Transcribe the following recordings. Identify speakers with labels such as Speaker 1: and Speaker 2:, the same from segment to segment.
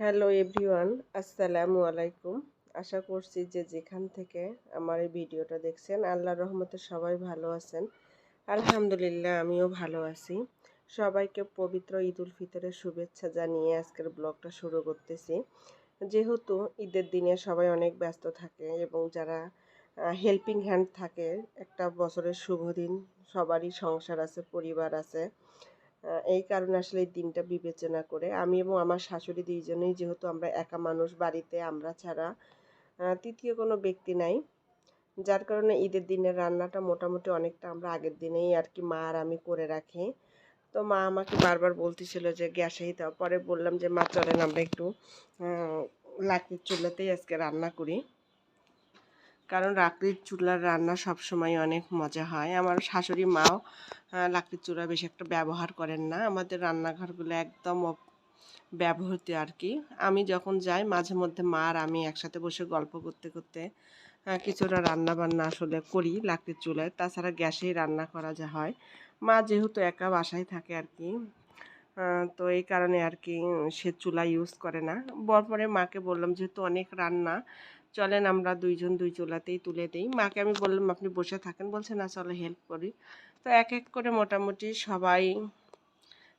Speaker 1: Hello everyone আসসালামু আলাইকুম আশা করছি যে যেখান থেকে আমার এই ভিডিওটা দেখছেন, আল্লাহর রহমতে সবাই ভালো আছেন। আলহামদুলিল্লাহ, আমিও ভালো আছি। সবাইকে পবিত্র ঈদ উল ফিতরের শুভেচ্ছা জানিয়ে আজকের ব্লগটা শুরু করতেছি। যেহেতু ঈদের দিনে সবাই অনেক ব্যস্ত থাকে এবং যারা হেল্পিং হ্যান্ড থাকে, একটা বছরের শুভ দিন সবারই সংসার আছে, পরিবার আছে। এই কারণে আসলে এই দিনটা বিবেচনা করে। আমি এবং আমার শাশুড়ি দুইজনেই যেহেতু আমরা একা মানুষ, বাড়িতে আমরা ছাড়া তৃতীয় কোনো ব্যক্তি নাই। যার কারণে ঈদের দিনের রান্নাটা মোটামুটি অনেকটা আমরা আগের দিনেই আর কি মা আর আমি করে রাখি। তো মা আমাকে বারবার বলতেছিল যে গ্যাসেই দাও। পরে বললাম যে, মা, চলেন আমরা একটু লাকড়ির চুলাতেই আজকে রান্না করি। কারণ লাকড়ির চুলার রান্না সবসময় অনেক মজা হয়। আমার শাশুড়ি মাও লাকড়ির চুলা বেশি একটা ব্যবহার করেন না। আমাদের রান্নাঘরগুলো একদম ব্যবহৃত আর কি। আমি যখন যাই, মাঝে মধ্যে মা আর আমি একসাথে বসে গল্প করতে করতে কিছুটা রান্না বান্না আসলে করি লাকড়ির চুলায়। তাছাড়া গ্যাসেই রান্না করা যা হয়। মা যেহেতু একা বাসায় থাকে আর কি তো এই কারণে আর কি সে চুলা ইউজ করে না। পরে মাকে বললাম, যেহেতু অনেক রান্না চলেন আমরা দুইজন দুই চুলাতেই তুলে দিই। মাকে আমি বললাম, আপনি বসে থাকেন। বলছে, না, চলো হেল্প করি। তো এক এক করে মোটামুটি সবাই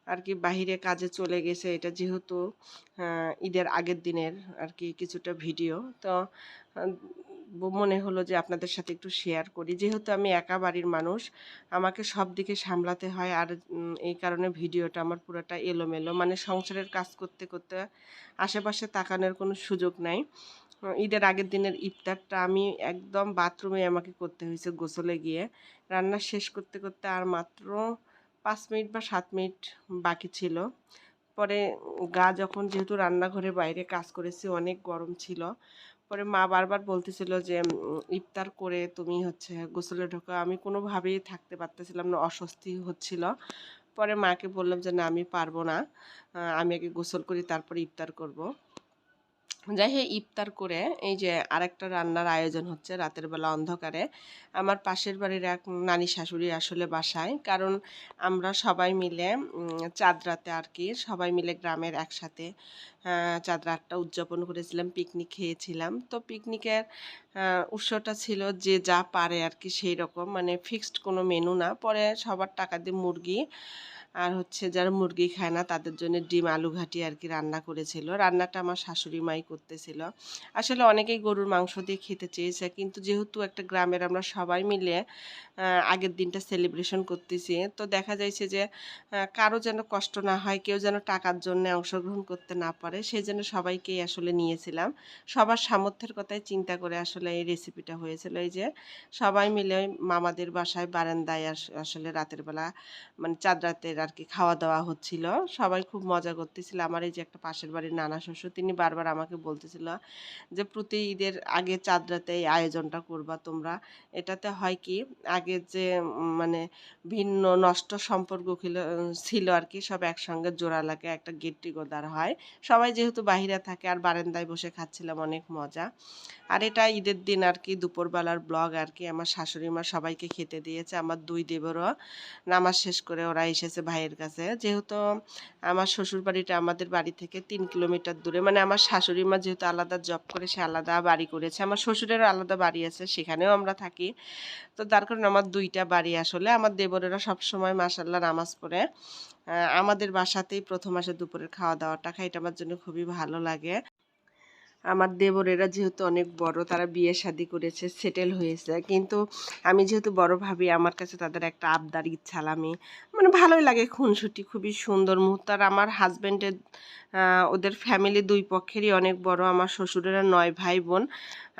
Speaker 1: আর কি বাহিরে কাজে চলে গেছে। এটা যেহেতু ঈদের আগের দিনের আর কি কিছুটা ভিডিও। তো মনে হলো যে আপনাদের সাথে একটু শেয়ার করি। যেহেতু আমি একা বাড়ির মানুষ, আমাকে সব দিকে সামলাতে হয় আর এই কারণে ভিডিওটা আমার পুরোটা এলোমেলো। মানে সংসারের কাজ করতে করতে আশেপাশে তাকানোর কোনো সুযোগ নাই। ঈদের আগের দিনের ইফতারটা আমি একদম বাথরুমে আমাকে করতে হয়েছে গোসলে গিয়ে। রান্না শেষ করতে করতে আর মাত্র পাঁচ মিনিট বা সাত মিনিট বাকি ছিল। পরে গা যখন যেহেতু রান্নাঘরের বাইরে কাজ করেছি, অনেক গরম ছিল। পরে মা বারবার বলতেছিল যে ইফতার করে তুমি হচ্ছে গোসলে ঢোকা। আমি কোনোভাবেই থাকতে পারতেছিলাম না, অস্বস্তি হচ্ছিল। পরে মাকে বললাম যে, না, আমি পারব না। আমি আগে গোসল করি, তারপরে ইফতার করব। যাই হোক ইফতার করে এই যে আরেকটা রান্নার আয়োজন হচ্ছে রাতের বেলা অন্ধকারে। আমার পাশের বাড়ির এক নানি শাশুড়ি আসলে বাসায়। কারণ আমরা সবাই মিলে চাঁদ রাতে আর কি, সবাই মিলে গ্রামের একসাথে চাঁদ রাতটা উদযাপন করেছিলাম, পিকনিক খেয়েছিলাম। তো পিকনিকের উৎসটা ছিল যে যা পারে আর কি, সেই রকম মানে ফিক্সড কোনো মেনু না। পরে সবার টাকা দিয়ে মুরগি আর হচ্ছে যারা মুরগি খায় না, তাদের জন্য ডিম আলু ঘাটি আর কি রান্না করেছিল। রান্নাটা আমার শাশুড়ি মাই করতেছিল। আসলে অনেকেই গরুর মাংস দিয়ে খেতে চেয়েছে, কিন্তু যেহেতু একটা গ্রামের আমরা সবাই মিলে আগের দিনটা সেলিব্রেশন করতেছি, তো দেখা যাচ্ছে যে কারও যেন কষ্ট না হয়, কেউ যেন টাকার জন্য অংশগ্রহণ করতে না পারে, সেই জন্য সবাইকেই আসলে নিয়েছিলাম। সবার সামর্থ্যের কথাই চিন্তা করে আসলে এই রেসিপিটা হয়েছিল। এই যে, সবাই মিলে মামাদের বাসায় বারান্দায় আস- আসলে রাতের বেলা মানে চাঁদ রাতের আর কি খাওয়া দাওয়া হচ্ছিল। সবাই খুব মজা করতেছিল। আমার এই যে একটা পাশের বাড়ির নানা শ্বশুর, তিনি বারবার আমাকে বলতেছিল যে, প্রতি ঈদের আগে চাঁদ রাতে এই আয়োজনটা করবা তোমরা। এটাতে হয় কি, আগে যে মানে ভিন্ন নষ্ট সম্পর্ক ছিল- ছিল আর কি সব একসঙ্গে জোড়া লাগে, একটা গেট টুগেদার হয়। সবাই যেহেতু বাহিরে থাকে, আর বারান্দায় বসে খাচ্ছিলাম, অনেক মজা। আর এটা ঈদের দিন আর কি দুপুরবেলার ব্লগ আর কি আমার শাশুড়ি মা সবাইকে খেতে দিয়েছে। আমার দুই দেবরও নামাজ শেষ করে ওরা এসেছে ভাইয়ের কাছে। যেহেতু আমার শ্বশুর বাড়িটা আমাদের বাড়ি থেকে তিন কিলোমিটার দূরে মানে আমার শাশুড়ি মা যেহেতু আলাদা জব করে, সে আলাদা বাড়ি করেছে। আমার শ্বশুরেরও আলাদা বাড়ি আছে, সেখানেও আমরা থাকি। তো তার কারণে আমার দুইটা বাড়ি আসলে। আমার দেবরেরা সবসময় মাসাল্লাহ নামাজ পড়ে। আমাদের বাসাতেই প্রথম আসে দুপুরের খাওয়া দাওয়াটা খাই এটা আমার জন্য খুবই ভালো লাগে। আমার দেবরেরা যেহেতু অনেক বড়, তারা বিয়ে শাদি করেছে সেটেল হয়েছে। কিন্তু আমি যেহেতু বড় ভাবি, আমার কাছে তাদের একটা আবদার, ইচ্ছালামি মানে ভালোই লাগে, খুনসুটি, খুবই সুন্দর মুহূর্ত। আর আমার হাজব্যান্ডের ওদের ফ্যামিলি দুই পক্ষেরই অনেক বড়। আমার শ্বশুরেরা নয় ভাই বোন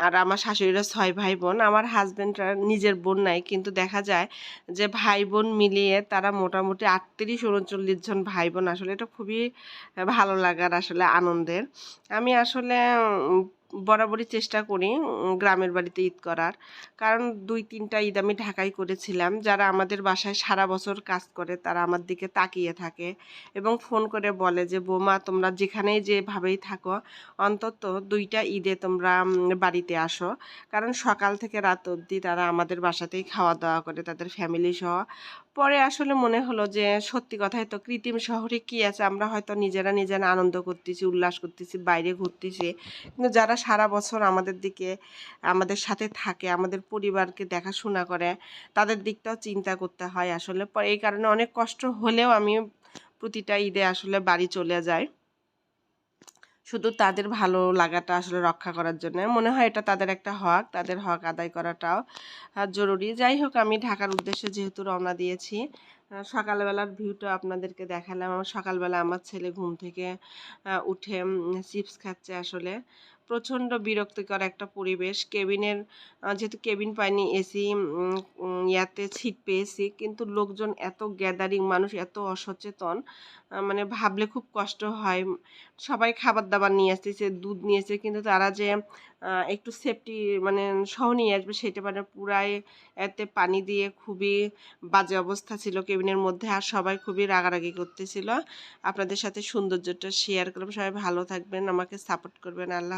Speaker 1: আর আমার শাশুড়িরা ছয় ভাই বোন আমার হাজব্যান্ডরা নিজের বোন নাই, কিন্তু দেখা যায় যে ভাই বোন মিলিয়ে তারা মোটামুটি আটত্রিশ, উনচল্লিশ জন ভাই বোন আসলে এটা খুবই ভালো লাগার আসলে আনন্দের। আমি আসলে বরাবরই চেষ্টা করি গ্রামের বাড়িতে ঈদ করার। কারণ দুই, তিনটা ঈদ আমি ঢাকায় করেছিলাম। যারা আমাদের বাসায় সারা বছর কাজ করে, তারা আমার দিকে তাকিয়ে থাকে এবং ফোন করে বলে যে, বৌমা, তোমরা যেখানেই যেভাবেই থাকো, অন্তত দুইটা ঈদে তোমরা বাড়িতে আসো। কারণ সকাল থেকে রাত অবধি তারা আমাদের বাসাতেই খাওয়া দাওয়া করে, তাদের ফ্যামিলি সহ পরে আসলে মনে হলো যে সত্যি কথাই তো কৃত্রিম শহরে কি আছে? আমরা হয়তো নিজেরা নিজেরা আনন্দ করতেছি, উল্লাস করতেছি, বাইরে ঘুরতেছি। কিন্তু যারা সারা বছর আমাদের দিকে, আমাদের সাথে থাকে, আমাদের পরিবারকে দেখাশোনা করে, তাদের দিকটাও চিন্তা করতে হয় আসলে। এই কারণে অনেক কষ্ট হলেও আমি প্রতিটা ঈদে আসলে বাড়ি চলে যাই। শুধু তাদের ভালো লাগাটা আসলে রক্ষা করার জন্য। মনে হয় এটা তাদের একটা হক, তাদের হক আদায় করাটাও জরুরি। যাই হোক, আমি ঢাকার উদ্দেশ্যে যেহেতু রওনা দিয়েছি সকালবেলার ভিউটা আপনাদেরকে দেখালাম। আমার সকালবেলা আমার ছেলে ঘুম থেকে উঠে চিপস খাচ্ছে আসলে। প্রচণ্ড বিরক্তিকর একটা পরিবেশ। কেবিনের যেহেতু কেবিন পাইনি এসি ইয়াতে ছিট পেয়েছি, কিন্তু লোকজন এত গ্যাদারিং, মানুষ এত অসচেতন মানে ভাবলে খুব কষ্ট হয়। সবাই খাবার দাবার নিয়ে আসতেছে, দুধ নিয়ে এসেছে কিন্তু তারা যে একটু সেফটি মানে সহ নিয়ে আসবে, সেটা মানে পুরাই এতে পানি দিয়ে খুবই বাজে অবস্থা ছিল কেবিনের মধ্যে, আর সবাই খুবই রাগারাগি করতেছিল। আপনাদের সাথে সৌন্দর্যটা শেয়ার করলাম। সবাই ভালো থাকবেন, আমাকে সাপোর্ট করবেন, আল্লাহ